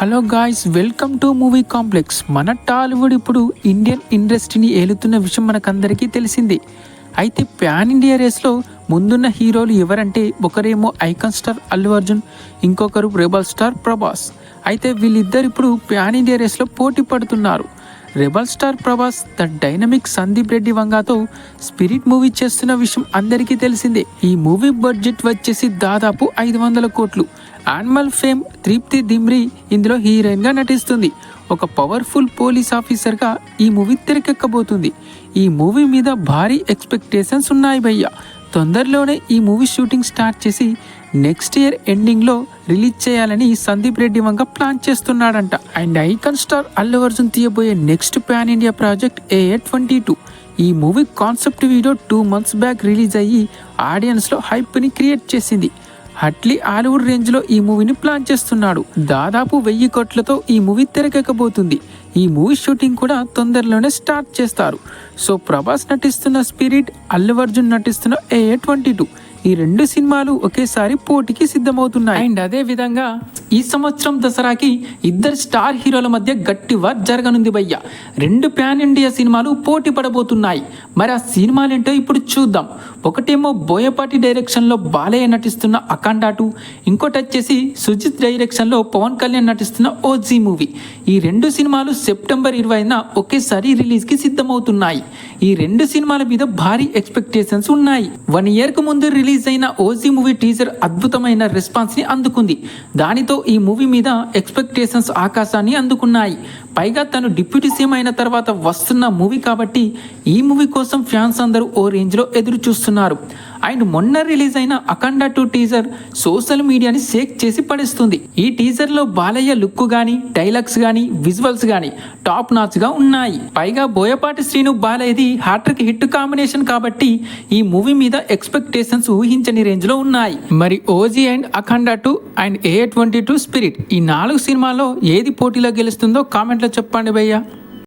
Hello guys welcome to movie complex. మన టాలీవుడ్ ఇప్పుడు Indian ఇండస్ట్రీని ఏలుతున్న విషయం మనకందరికీ తెలిసిందే. అయితే ప్యాన్ ఇండియా రేస్లో ముందున్న హీరోలు ఎవరంటే ఒకరేమో ఐకాన్ స్టార్ అల్లు అర్జున్ ఇంకొకరు రెబల్ స్టార్ ప్రభాస్. అయితే వీళ్ళిద్దరు ఇప్పుడు ప్యాన్ ఇండియా రేస్లో పోటీ పడుతున్నారు. Rebel star Prabhas the dynamic Sandeep Reddy వంగాతో spirit movie చేస్తున్న విషయం అందరికీ తెలిసిందే. ఈ మూవీ బడ్జెట్ వచ్చేసి దాదాపు ఐదు వందల కోట్లు. యానిమల్ ఫేమ్ తృప్తి దిమ్రి ఇందులో హీరోయిన్గా నటిస్తుంది. ఒక పవర్ఫుల్ పోలీస్ ఆఫీసర్గా ఈ మూవీ తెరకెక్కబోతుంది. ఈ మూవీ మీద భారీ ఎక్స్పెక్టేషన్స్ ఉన్నాయి భయ్య. తొందరలోనే ఈ మూవీ షూటింగ్ స్టార్ట్ చేసి నెక్స్ట్ ఇయర్ ఎండింగ్లో రిలీజ్ చేయాలని Sandeep Reddy Vanga plan చేస్తున్నాడంట. And icon star Allu Arjun తీయబోయే next pan India project A twenty two ఈ movie concept video two months back release అయ్యి ఆడియన్స్లో హైప్ని క్రియేట్ చేసింది. హట్లీ హాలీవుడ్ రేంజ్లో ఈ మూవీని ప్లాన్ చేస్తున్నాడు. దాదాపు వెయ్యి కోట్లతో ఈ మూవీ తెరకెక్కబోతుంది. ఈ మూవీ షూటింగ్ కూడా తొందరలోనే స్టార్ట్ చేస్తారు. సో ప్రభాస్ నటిస్తున్న స్పిరిట్ అల్లు అర్జున్ నటిస్తున్న ఏ ట్వంటీ టూ ఈ రెండు సినిమాలు ఒకేసారి పోటీకి సిద్ధమవుతున్నాయి. అండ్ అదే విధంగా ఈ సంవత్సరం దసరాకి ఇద్దరు స్టార్ హీరోల మధ్య గట్టి వార్ జరగనుంది భయ్య. రెండు ప్యాన్ ఇండియా సినిమాలు పోటీ పడబోతున్నాయి. మరి ఆ సినిమాలేంటో ఇప్పుడు చూద్దాం. ఒకటేమో బోయపాటి డైరెక్షన్లో బాలయ్య నటిస్తున్న అఖండాటు టూ ఇంకోటి వచ్చేసి సుజిత్ డైరెక్షన్లో పవన్ కళ్యాణ్ నటిస్తున్న ఓజీ మూవీ. ఈ రెండు సినిమాలు సెప్టెంబర్ ఇరవైన ఒకేసారి రిలీజ్కి సిద్ధమవుతున్నాయి. ఈ రెండు సినిమాల మీద భారీ ఎక్స్పెక్టేషన్స్ ఉన్నాయి. వన్ ఇయర్కు ముందు రిలీజ్ అయిన ఓజీ మూవీ టీజర్ అద్భుతమైన రెస్పాన్స్ని అందుకుంది. దానితో ఈ మూవీ మీద ఎక్స్పెక్టేషన్స్ ఆకాశాన్ని అందుకున్నాయి. పైగా తను డిప్యూటీ సీఎం అయిన తర్వాత వస్తున్న మూవీ కాబట్టి ఈ మూవీ కోసం ఫ్యాన్స్ అందరూ ఓ రేంజ్లో ఎదురు చూస్తున్నారు అండ్ మొన్న రిలీజ్ అయిన అఖండ టూ టీజర్ సోషల్ మీడియాని షేక్ చేసి పడేస్తుంది. ఈ టీజర్లో బాలయ్య లుక్ కానీ డైలాగ్స్ కానీ విజువల్స్ కానీ టాప్ నాచ్గా ఉన్నాయి. పైగా బోయపాటి శ్రీను బాలయ్యది హాట్రిక్ హిట్ కాంబినేషన్ కాబట్టి ఈ మూవీ మీద ఎక్స్పెక్టేషన్స్ ఊహించని రేంజ్లో ఉన్నాయి. మరి OG and Akhanda two and A twenty two Spirit ఈ నాలుగు సినిమాల్లో ఏది పోటీలో గెలుస్తుందో కామెంట్లో చెప్పండి భయ్యా.